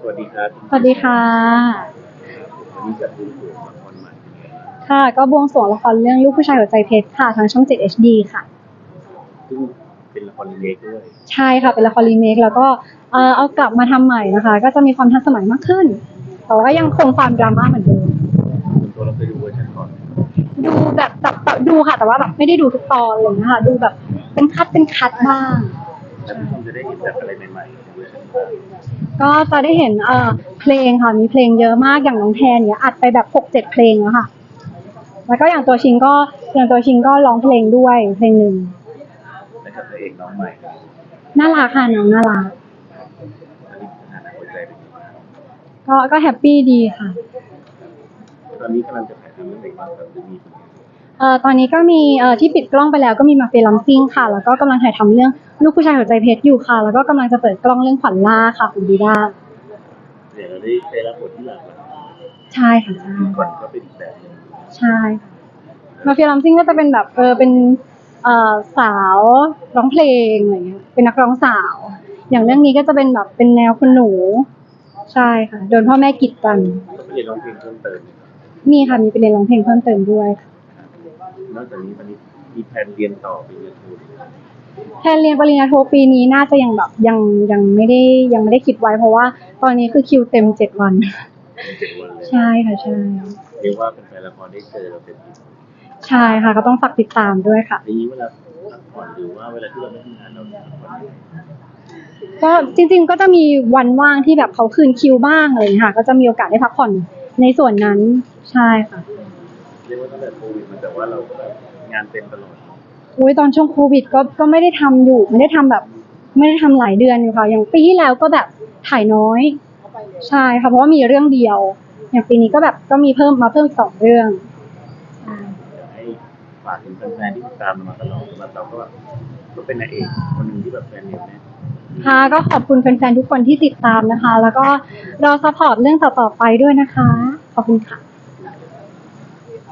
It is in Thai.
สวัสดีครับสวัสดีค่ะ วันนี้จะดูตัวละครใหม่ค่ะ ก็บวงสรวงละครเรื่องลูกผู้ชายหัวใจเพชรค่ะทางช่อง 7 HD ค่ะ ซึ่งเป็นละครรีเมคด้วย ใช่ค่ะ เป็นละครรีเมคแล้วก็เอ่อเอากลับมาทำใหม่นะคะ ก็จะมีความทันสมัยมากขึ้น แต่ว่ายังคงความดราม่าเหมือนเดิม ส่วนตัวเราเคยดูเวอร์ชันก่อนดูแบบแบบแบบดูค่ะ แต่ว่าแบบไม่ได้ดูทุกตอนอะไรอย่างเลยนะคะ ดูแบบเป็นคัดเป็นคัดบ้าง แล้วผู้ชมจะได้เห็นแบบอะไรใหม่ๆในเวอร์ชันก่อนก็จะได้เห็นเอ่อเพลงค่ะมีเพลงเยอะมากอย่างน้องแทนเนี่ยอัดไปแบบหกเจ็ดเพลงแล้วค่ะ แล้วก็อย่างตัวชิงก็อย่างตัวชิงก็ร้องเพลงด้วยเพลงหนึ่งและกับตัวเองน้องใหม่น่ารักค่ะน้องน่ารักตอนนี้สถานะหัวใจเป็นยังไงบ้างก็ก็แฮปปี้ดีค่ะตอนนี้กำลังจะถ่ายทำเรื่องอะไรบ้างครับหรือมีผลงาน เอ่อตอนนี้ก็มีเอ่อที่ปิดกล้องไปแล้วก็มีมาเฟลัมซิงค่ะ แล้วก็กำลังถ่ายทำเรื่อง ลูกผู้ชายหัวใจเพชรอยู่ค่ะ แล้วก็กำลังจะเปิดกล้องเรื่องขวัญล่าค่ะคุณดีด้าเดี๋ยวเราได้ได้รับบทที่หลากหลายใช่ค่ะใช่ ก่อนก็เป็นอีกแบบหนึงใช่ค่ะมาเฟลัมซิงก็จะเป็นแบบเออเป็นเอ่อสาวร้องเพลงอะไรเงี้ยเป็นนักร้องสาว อย่างเรื่องนี้ก็จะเป็นแบบเป็นแนวคุณหนู ใช่ค่ะโดนพ่อแม่กีดกัน ก็ไปเรียนร้องเพลงเพิ่มเติมนะครับมีค่ะมีไปเรียนร้องเพลงเพิ่มเติมด้วยค่ะ นอกจากนี้ตอนนี้ มีแผนเรียนต่อปริญญาโทแทนเรียนปริญญาโทปีนี้น่าจะยังแบบยังยังไม่ได้ยังไม่ได้คิดไว้เพราะว่า ตอนนี้คือคิวเต็มเจ็ดวัน เจ็ดวันเลยใช่ค่ะใช่เรียกว่าเป็นแฟนละครได้เจอเราเป็นทีใช่ค่ะก็ต้องฝากติดตามด้วยค่ะทีนี้เวลาพักผ่อนหรือว่าเวลาที่เราไม่ทำงานเราพักผ่อนยังไงก็จริง ๆ ก็จะมีวันว่างที่แบบเขาคืนคิวบ้างอะไรอย่างเงี้ยค่ะ ก็จะมีโอกาสได้พักผ่อนในส่วนนั้นใช่ค่ะ เรียกว่าตั้งแต่โควิดมันแต่ว่าเราก็แบบงานเต็มตลอดอุ้ยตอนช่วงโควิดก็ก็ไม่ได้ทำอยู่ไม่ได้ทำแบบไม่ได้ทำหลายเดือนอยู่ค่ะ อย่างปีที่แล้วก็แบบถ่ายน้อยใช่ค่ะเพราะว่ามีเรื่องเดียว อย่างปีนี้ก็แบบก็มีเพิ่มมาเพิ่มอีกสองเรื่องใช่อยากให้ฝากถึงแฟนๆที่ติดตามเรามาตลอดสำหรับเราก็แบบก็เป็นนางเอกคนหนึ่งที่แบบแฟนเหนียวแน่นค่ะก็ขอบคุณแฟนๆทุกคนที่ติดตามนะคะ แล้วก็รอซัพพอร์ตเรื่องต่อๆไปด้วยนะคะ ขอบคุณค่ะ